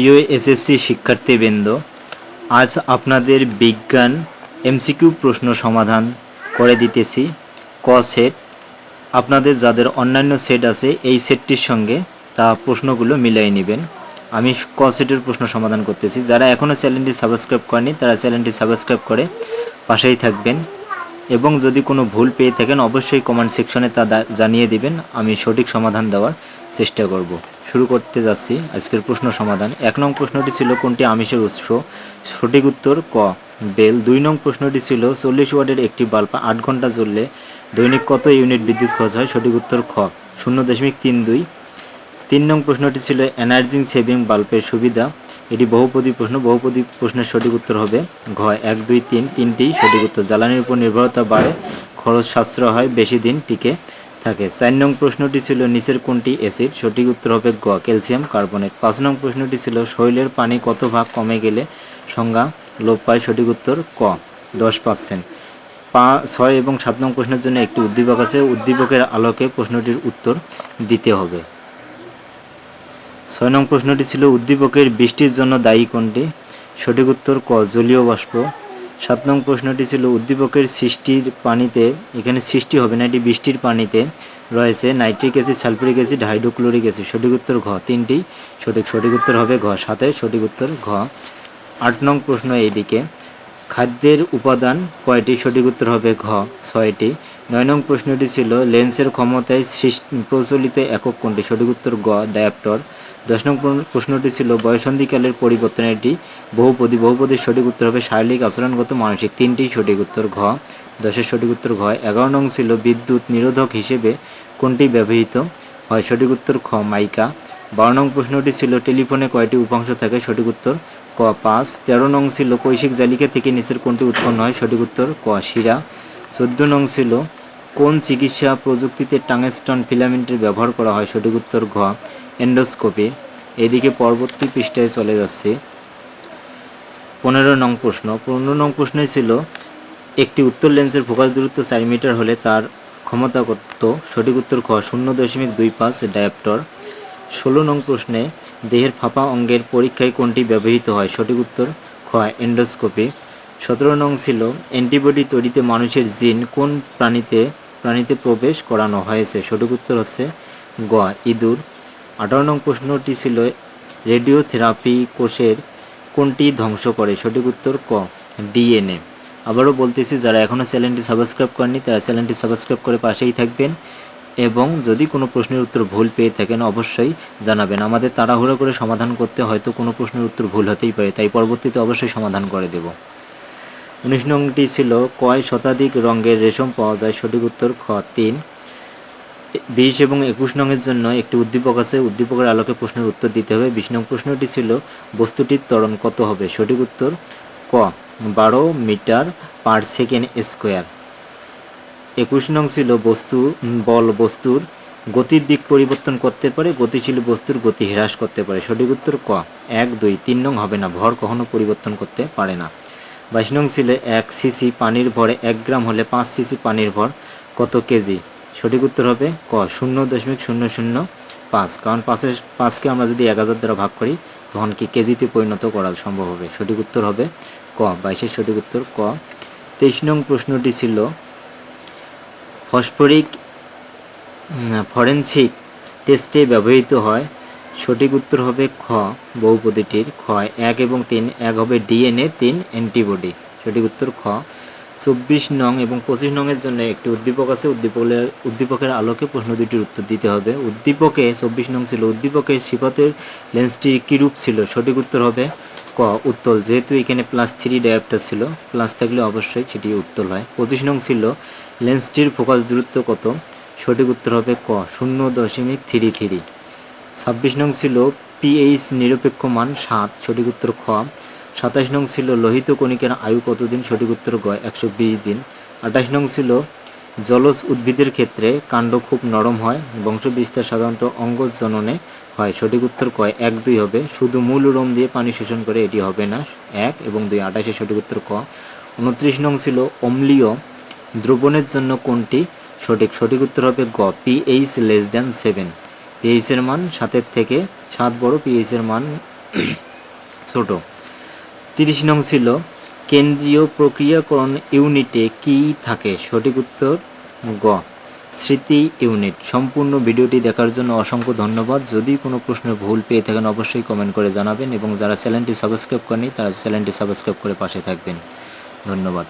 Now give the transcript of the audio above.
প্রিয় এসএসসি শিক্ষার্থীবৃন্দ, আজ আপনাদের বিজ্ঞান এমসিকিউ প্রশ্ন সমাধান করে দিতেছি। ক সেট। আপনাদের যাদের অন্যান্য সেট আছে, এই সেটটির সঙ্গে তা প্রশ্নগুলো মিলাই নেবেন। আমি ক সেটের প্রশ্ন সমাধান করতেছি। যারা এখনও চ্যানেলটি সাবস্ক্রাইব করেনি তারা চ্যানেলটি সাবস্ক্রাইব করে পাশেই থাকবেন। এবং যদি কোনো ভুল পেয়ে থাকেন, অবশ্যই কমেন্ট সেকশনে তা জানিয়ে দিবেন। আমি সঠিক সমাধান দেওয়ার চেষ্টা করব। শুরু করতে যাচ্ছি আজকের প্রশ্ন সমাধান। এক নং প্রশ্নটি ছিল কোনটি আমিষের উৎস? সঠিক উত্তর ক। বেল। দুই নং প্রশ্নটি ছিল চল্লিশ ওয়াটের একটি বাল্ব আট ঘণ্টা জ্বললে দৈনিক কত ইউনিট বিদ্যুৎ খরচ হয়? সঠিক উত্তর খ। শূন্য দশমিক তিন দুই। তিন নং প্রশ্নটি ছিল এনার্জিং সেভিং বাল্বের সুবিধা। এটি বহুপদী প্রশ্ন। বহুপদী প্রশ্নের সঠিক উত্তর হবে ঘ। এক, দুই, তিন। তিনটেই সঠিক উত্তর। জ্বালানির উপর নির্ভরতা বাড়ে, খরচ সাশ্রয় হয়, বেশি দিন টিকে। থাকে। চার নং প্রশ্নটি ছিল, নিচের কোনটি অ্যাসিড? সঠিক উত্তর হবে গ, ক্যালসিয়াম কার্বনেট। পাঁচ নং প্রশ্নটি ছিল, শরীরের পানি কত ভাগ কমে গেলে সংজ্ঞা লোপ পায়? সঠিক উত্তর ক, দশ পার্সেন্ট পা, ছয় এবং সাত নং প্রশ্নের জন্য একটি উদ্দীপক আছে। উদ্দীপকের আলোকে প্রশ্নটির উত্তর দিতে হবে। ছয় নং প্রশ্নটি ছিল, উদ্দীপকের বৃষ্টির জন্য দায়ী কোনটি? সঠিক উত্তর ক, জলীয় বাষ্প। সাত নং প্রশ্নটি ছিল, উদ্দীপকের সৃষ্টির পানিতে, এখানে সৃষ্টি হবে না, এটি বৃষ্টির পানিতে, রয়েছে nitric acid sulphuric acid, hydrochloric acid. সঠিক উত্তর ঘ। তিনটি। সঠিক সঠিক উত্তর হবে ঘ। সাথে সঠিক উত্তর ঘ। আট নং প্রশ্ন এইদিকে। খাদ্যের উপাদান কয়টি? সঠিক উত্তর হবে ঘ, ছয়টি। নয় নং প্রশ্নটি ছিল, লেন্সের ক্ষমতায় প্রচলিত একক কোনটি? সঠিক উত্তর গ ডায়াপ্টর। দশ নং প্রশ্নটি ছিল, বয়সন্ধিকালের পরিবর্তন এটি? বহুপদী, বহুপদীর সঠিক উত্তর হবে শারীরিক আচরণগত মানসিক। তিনটি সঠিক উত্তর ঘ। দশের সঠিক উত্তর ঘ। এগারো নং ছিল, বিদ্যুৎ নিরোধক হিসেবে কোনটি ব্যবহৃত? হয়, সঠিক উত্তর খ, মাইকা। বারো নং প্রশ্নটি ছিল, টেলিফোনে কয়টি উপাংশ থাকে? সঠিক উত্তর ক পাঁচ, তেরো নং ছিল কৈশিক জালিকা থেকে নিচের কোনটি উৎপন্ন হয়, সঠিক উত্তর ক শিরা। চোদ্দ নং ছিল কোন চিকিৎসা প্রযুক্তিতে টাংস্টন ফিলামেন্টের ব্যবহার করা হয়, সঠিক উত্তর ঘ, এন্ডোস্কোপি। এদিকে পরবর্তী পৃষ্ঠায় চলে যাচ্ছে। পনেরো নং প্রশ্ন, পনেরো নং প্রশ্নে ছিল, একটি উত্তর লেন্সের ফোকাস দূরত্ব চার মিটার হলে তার ক্ষমতা কত? সঠিক উত্তর খ শূন্য দশমিক দুই পাঁচ ডায়াপ্টর। ষোলো নং প্রশ্নে দেহের ফাঁপা অঙ্গের পরীক্ষায় কোনটি ব্যবহৃত হয়? সঠিক উত্তর, খ, এন্ডোস্কোপি। সতেরো নং ছিল, অ্যান্টিবডি তৈরিতে মানুষের জিন কোন প্রাণীতে প্রাণীতে প্রবেশ করানো হয়েছে? সঠিক উত্তর হচ্ছে গ, ইঁদুর। আঠারো নং প্রশ্নটি ছিল, রেডিওথেরাপি কোষের কোনটি ধ্বংস করে? সঠিক উত্তর, ক, ডিএনএ। আবারও বলতেছি, যারা এখনও চ্যানেলটি সাবস্ক্রাইব করেনি তারা চ্যানেলটি সাবস্ক্রাইব করে পাশেই থাকবেন। এবং যদি কোনো প্রশ্নের উত্তর ভুল পেয়ে থাকেন, অবশ্যই জানাবেন। আমাদের তাড়াহুড়ো করে সমাধান করতে হয়তো কোনো প্রশ্নের উত্তর ভুল হতেই পারে, তাই পরবর্তীতে অবশ্যই সমাধান করে দেব। উনিশ নংটি ছিল, কয় শতাধিক রঙের রেশম পাওয়া যায়? সঠিক উত্তর খ, তিন। বিশ এবং একুশ নংয়ের জন্য একটি উদ্দীপক আছে, উদ্দীপকের আলোকে প্রশ্নের উত্তর দিতে হবে। বিশ নং প্রশ্নটি ছিল, বস্তুটির ত্বরণ কত হবে? সঠিক উত্তর ক, বারো মিটার পার সেকেন্ড স্কোয়ার। একুশ নং ছিল বস্তু বল বস্তুর গতির দিক পরিবর্তন করতে পারে, গতিশীল বস্তুর গতি হ্রাস করতে পারে। সঠিক উত্তর ক। এক, দুই, তিন নং হবে না, ভর কখনো পরিবর্তন করতে পারে না। বাইশ নং ছিল এক সিসি, পানির ভরে এক গ্রাম হলে পাঁচ সিসি পানির ভর কত কেজি? সঠিক উত্তর হবে ক, শূন্য দশমিক শূন্য শূন্য পাঁচ। কারণ পাঁচের, পাঁচকে আমরা যদি এক হাজার দ্বারা ভাগ করি, তখন কি কেজিতে পরিণত করা সম্ভব হবে? সঠিক উত্তর হবে ক। বাইশের সঠিক উত্তর ক। তেইশ নং প্রশ্নটি ছিল ফসফরিক ফরেনসিক টেস্টে ব্যবহৃত হয়। সঠিক উত্তর হবে খ, বহুপদীটির খ, এক এবং তিন এক হবে ডিএনএ, তিন অ্যান্টিবডি। সঠিক উত্তর খ। চব্বিশ নং এবং পঁচিশ নংয়ের জন্য একটি উদ্দীপক আছে। উদ্দীপকের উদ্দীপকের আলোকে প্রশ্ন দুটির উত্তর দিতে হবে। উদ্দীপকে, চব্বিশ নং ছিল উদ্দীপকের সিপাতের লেন্সটির কীরূপ ছিল? সঠিক উত্তর হবে ক, উত্তল। যেহেতু এখানে প্লাস থ্রি ডায়াপ্টার ছিল প্লাস থাকলে অবশ্যই সেটি উত্তল হয়। পঁচিশ নং ছিল লেন্সটির ফোকাস দূরত্ব কত? সঠিক উত্তর হবে ক, শূন্য দশমিক থ্রি থ্রি ছাব্বিশ নং ছিল পিএইচ নিরপেক্ষ মান সাত, সঠিক উত্তর খ। সাতাশ নং ছিল, লোহিত কণিকার আয়ু কতদিন? সঠিক উত্তর গ, একশো বিশ দিন। আঠাশ নং ছিল জলজ উদ্ভিদের ক্ষেত্রে কাণ্ড খুব নরম হয়, বংশবিস্তার সাধারণত অঙ্গজ জননে হয়। সঠিক উত্তর কয় এক দুই হবে। শুধু মূল রোম দিয়ে পানি শোষণ করে এটি হবে না, এক এবং দুই আঠাশে সঠিক উত্তর ক। উনত্রিশ নং ছিল অম্লীয়। দ্রবণের জন্য কোনটি সঠিক? সঠিক উত্তর হবে গ পিএইচ লেস দ্যান সেভেন পিএইচের মান সাতের থেকে সাত বড় পিএইচের মান ছোট। তিরিশ নং ছিল কেন্দ্রীয় প্রক্রিয়াকরণ ইউনিটে কি থাকে? সঠিক উত্তর গ। স্মৃতি ইউনিট। সম্পূর্ণ ভিডিওটি দেখার জন্য অসংখ্য ধন্যবাদ। যদি কোনো প্রশ্নে ভুল পেয়ে থাকেন, অবশ্যই কমেন্ট করে জানাবেন এবং যারা চ্যানেলটি সাবস্ক্রাইব করেনি তারা চ্যানেলটি সাবস্ক্রাইব করে পাশে থাকবেন। ধন্যবাদ।